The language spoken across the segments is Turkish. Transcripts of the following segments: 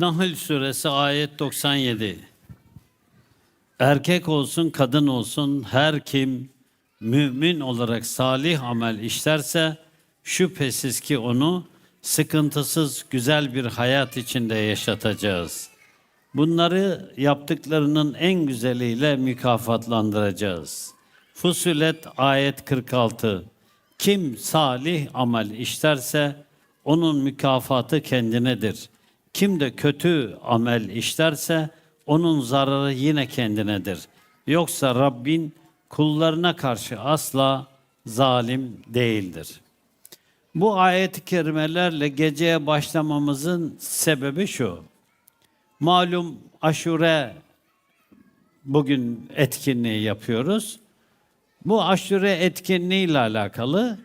Nahl suresi ayet 97. Erkek olsun kadın olsun her kim mümin olarak salih amel işlerse şüphesiz ki onu sıkıntısız güzel bir hayat içinde yaşatacağız. Bunları yaptıklarının en güzeliyle mükafatlandıracağız. Fusilet ayet 46. Kim salih amel işlerse onun mükafatı kendinedir. Kim de kötü amel işlerse onun zararı yine kendinedir. Yoksa Rabbin kullarına karşı asla zalim değildir. Bu ayet-i kerimelerle geceye başlamamızın sebebi şu. Malum aşure bugün etkinliği yapıyoruz. Bu aşure etkinliği ile alakalı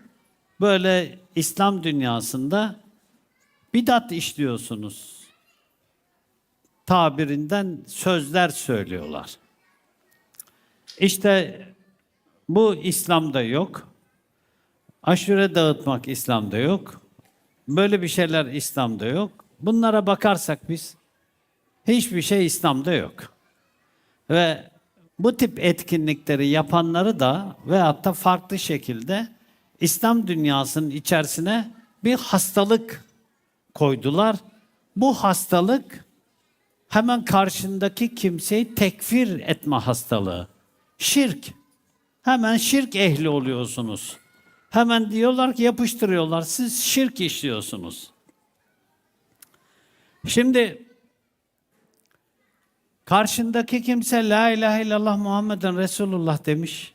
böyle İslam dünyasında bidat işliyorsunuz tabirinden sözler söylüyorlar. İşte bu İslam'da yok. Aşure dağıtmak İslam'da yok. Böyle bir şeyler İslam'da yok. Bunlara bakarsak biz hiçbir şey İslam'da yok. Ve bu tip etkinlikleri yapanları da veyahut da farklı şekilde İslam dünyasının içerisine bir hastalık koydular. Bu hastalık hemen karşındaki kimseyi tekfir etme hastalığı. Şirk. Hemen şirk ehli oluyorsunuz. Hemen diyorlar ki yapıştırıyorlar. Siz şirk işliyorsunuz. Şimdi karşındaki kimse la ilahe illallah Muhammeden Resulullah demiş.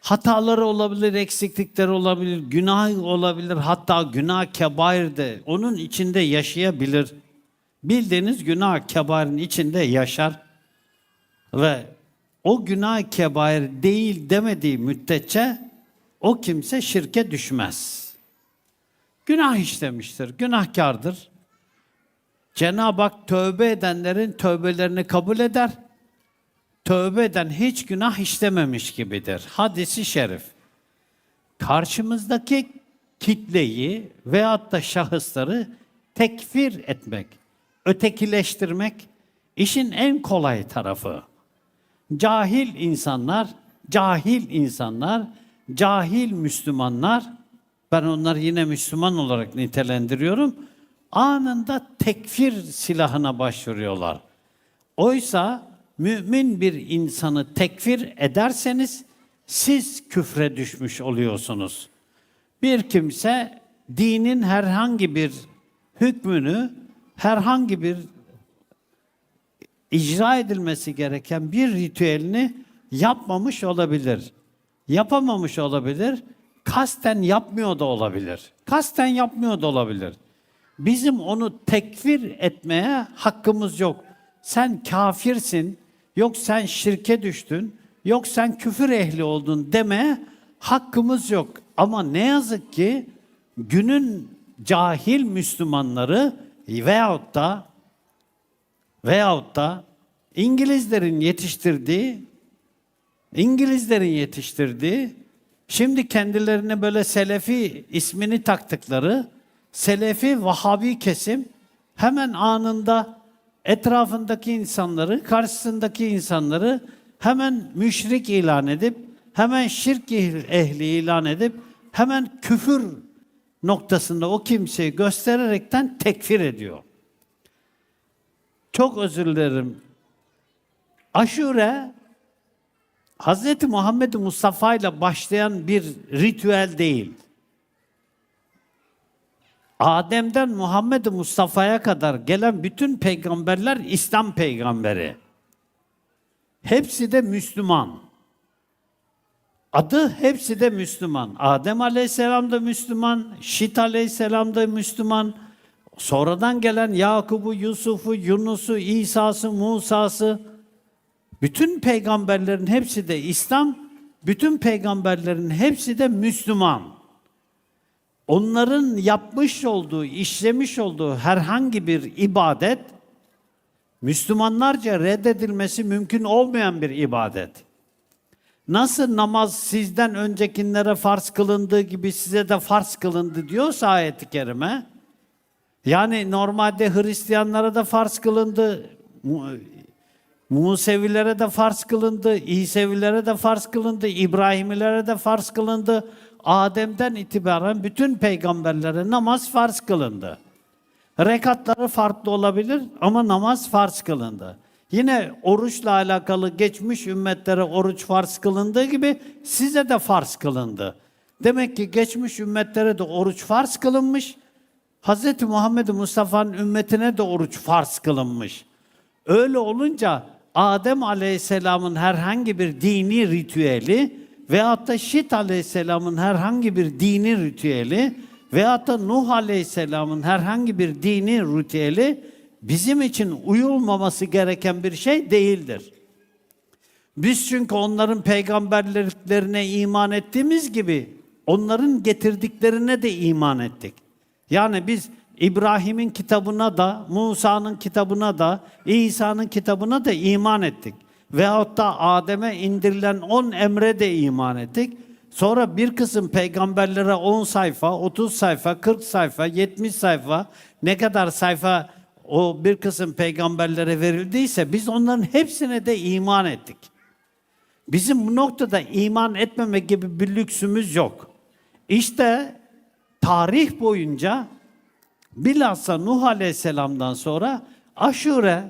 Hataları olabilir, eksiklikleri olabilir, günah olabilir, hatta günah kebair de onun içinde yaşayabilir. Bildiğiniz günah kebair'in içinde yaşar ve o günah kebair değil demediği müddetçe o kimse şirke düşmez. Günah işlemiştir, günahkardır. Cenab-ı Hak tövbe edenlerin tövbelerini kabul eder. Tövbe eden hiç günah işlememiş gibidir. Hadisi şerif. Karşımızdaki kitleyi veyahut da şahısları tekfir etmek, ötekileştirmek işin en kolay tarafı. Cahil insanlar, cahil insanlar, cahil Müslümanlar, ben onları yine Müslüman olarak nitelendiriyorum, anında tekfir silahına başvuruyorlar. Oysa mümin bir insanı tekfir ederseniz siz küfre düşmüş oluyorsunuz. Bir kimse dinin herhangi bir hükmünü herhangi bir icra edilmesi gereken bir ritüelini yapmamış olabilir. Yapamamış olabilir. Kasten yapmıyor da olabilir. Kasten yapmıyor da olabilir. Bizim onu tekfir etmeye hakkımız yok. Sen kafirsin, yok sen şirke düştün, yok sen küfür ehli oldun demeye hakkımız yok. Ama ne yazık ki günün cahil Müslümanları veyahut da veyahut da İngilizlerin yetiştirdiği İngilizlerin yetiştirdiği şimdi kendilerine böyle Selefi ismini taktıkları Selefi Vahabi kesim hemen anında etrafındaki insanları, karşısındaki insanları hemen müşrik ilan edip, hemen şirk ehli ilan edip, hemen küfür noktasında o kimseyi göstererekten tekfir ediyor. Çok özür dilerim. Aşure Hz. Muhammed Mustafa ile başlayan bir ritüel değil. Adem'den Muhammed Mustafa'ya kadar gelen bütün peygamberler İslam peygamberi. Hepsi de Müslüman. Adı hepsi de Müslüman. Adem Aleyhisselam da Müslüman, Şit Aleyhisselam da Müslüman. Sonradan gelen Yakub'u, Yusuf'u, Yunus'u, İsa'sı, Musa'sı bütün peygamberlerin hepsi de İslam, bütün peygamberlerin hepsi de Müslüman. Onların yapmış olduğu, işlemiş olduğu herhangi bir ibadet Müslümanlarca reddedilmesi mümkün olmayan bir ibadet. Nasıl namaz sizden öncekinlere farz kılındığı gibi size de farz kılındı diyorsa ayet-i kerime, Yani normalde Hristiyanlara da farz kılındı, Mu- Musevilere de farz kılındı, İsevilere de farz kılındı, İbrahimilere de farz kılındı. Adem'den itibaren bütün peygamberlere namaz farz kılındı. Rekatları farklı olabilir ama namaz farz kılındı. Yine oruçla alakalı geçmiş ümmetlere oruç farz kılındığı gibi size de farz kılındı. Demek ki geçmiş ümmetlere de oruç farz kılınmış. Hz. Muhammed Mustafa'nın ümmetine de oruç farz kılınmış. Öyle olunca Adem Aleyhisselam'ın herhangi bir dini ritüeli veyahut da Şit Aleyhisselam'ın herhangi bir dini ritüeli veyahut da Nuh Aleyhisselam'ın herhangi bir dini ritüeli bizim için uyulmaması gereken bir şey değildir. Biz çünkü onların peygamberliklerine iman ettiğimiz gibi onların getirdiklerine de iman ettik. Yani biz İbrahim'in kitabına da, Musa'nın kitabına da, İsa'nın kitabına da iman ettik. Veyahut da Adem'e indirilen 10 emre de iman ettik. Sonra bir kısım peygamberlere 10 sayfa, 30 sayfa, 40 sayfa, 70 sayfa ne kadar sayfa o bir kısım peygamberlere verildiyse biz onların hepsine de iman ettik. Bizim bu noktada iman etmeme gibi bir lüksümüz yok. İşte tarih boyunca bilhassa Nuh Aleyhisselam'dan sonra aşure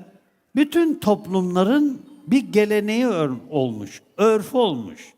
bütün toplumların bir geleneği olmuş, örfü olmuş.